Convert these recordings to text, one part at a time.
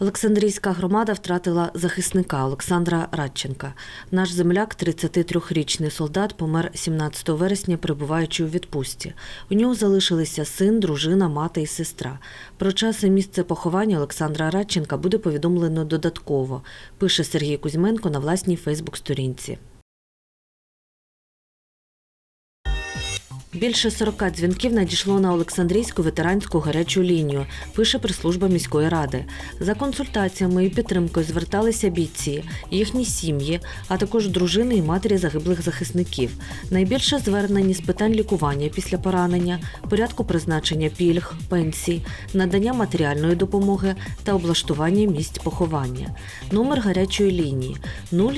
Олександрійська громада втратила захисника Олександра Радченка. Наш земляк, 33-річний солдат, помер 17 вересня, перебуваючи у відпустці. У нього залишилися син, дружина, мати і сестра. Про час і місце поховання Олександра Радченка буде повідомлено додатково, пише Сергій Кузьменко на власній Фейсбук-сторінці. Більше 40 дзвінків надійшло на Олександрійську ветеранську гарячу лінію, пише прес-служба міської ради. За консультаціями і підтримкою зверталися бійці, їхні сім'ї, а також дружини і матері загиблих захисників. Найбільше звернені з питань лікування після поранення, порядку призначення пільг, пенсій, надання матеріальної допомоги та облаштування місць поховання. Номер гарячої лінії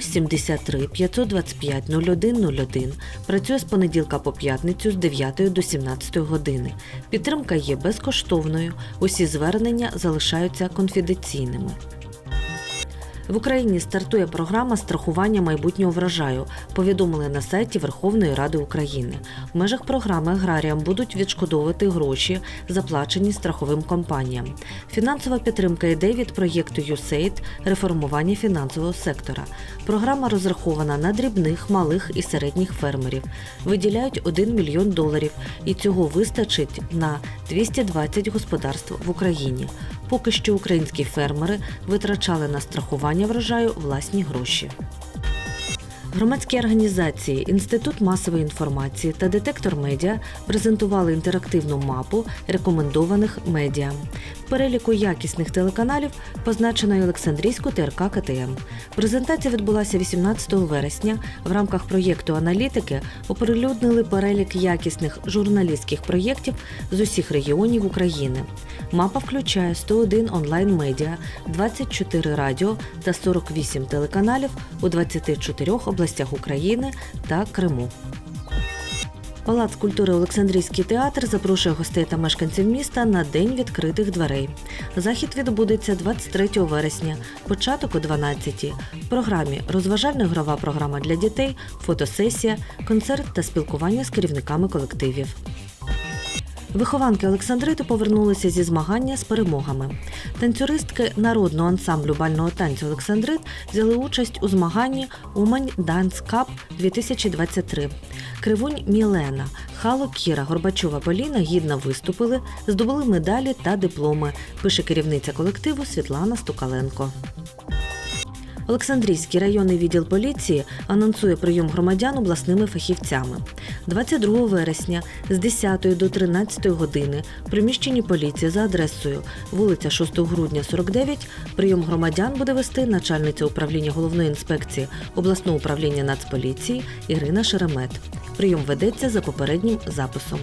073 525 0101 працює з понеділка по п'ятницю з 9 до 17 години. Підтримка є безкоштовною. Усі звернення залишаються конфіденційними. В Україні стартує програма страхування майбутнього врожаю. Повідомили на сайті Верховної Ради України. В межах програми аграріям будуть відшкодовувати гроші, заплачені страховим компаніям. Фінансова підтримка йде від проєкту USAID реформування фінансового сектора. Програма розрахована на дрібних, малих і середніх фермерів. Виділяють 1 мільйон доларів, і цього вистачить на 220 господарств в Україні. Поки що українські фермери витрачали на страхування врожаю власні гроші. Громадські організації Інститут масової інформації та детектор медіа презентували інтерактивну мапу рекомендованих медіа. Переліку якісних телеканалів позначено й Олександрійську ТРК КТМ. Презентація відбулася 18 вересня. В рамках проєкту аналітики оприлюднили перелік якісних журналістських проєктів з усіх регіонів України. Мапа включає 101 онлайн-медіа, 24 радіо та 48 телеканалів у 24 областях України та Криму. Палац культури Олександрійський театр запрошує гостей та мешканців міста на День відкритих дверей. Захід відбудеться 23 вересня, початок о 12 В програмі розважальна ігрова програма для дітей, фотосесія, концерт та спілкування з керівниками колективів. Вихованки Олександрити повернулися зі змагання з перемогами. Танцюристки народного ансамблю бального танцю Олександрит взяли участь у змаганні Умань Данс Кап 2023. Кривунь Мілена, Хало Кіра, Горбачова Поліна гідно виступили, здобули медалі та дипломи, пише керівниця колективу Світлана Стукаленко. Олександрійський районний відділ поліції анонсує прийом громадян обласними фахівцями. 22 вересня з 10 до 13 години в приміщенні поліції за адресою вулиця 6 грудня 49 прийом громадян буде вести начальниця управління головної інспекції обласного управління Нацполіції Ірина Шеремет. Прийом ведеться за попереднім записом.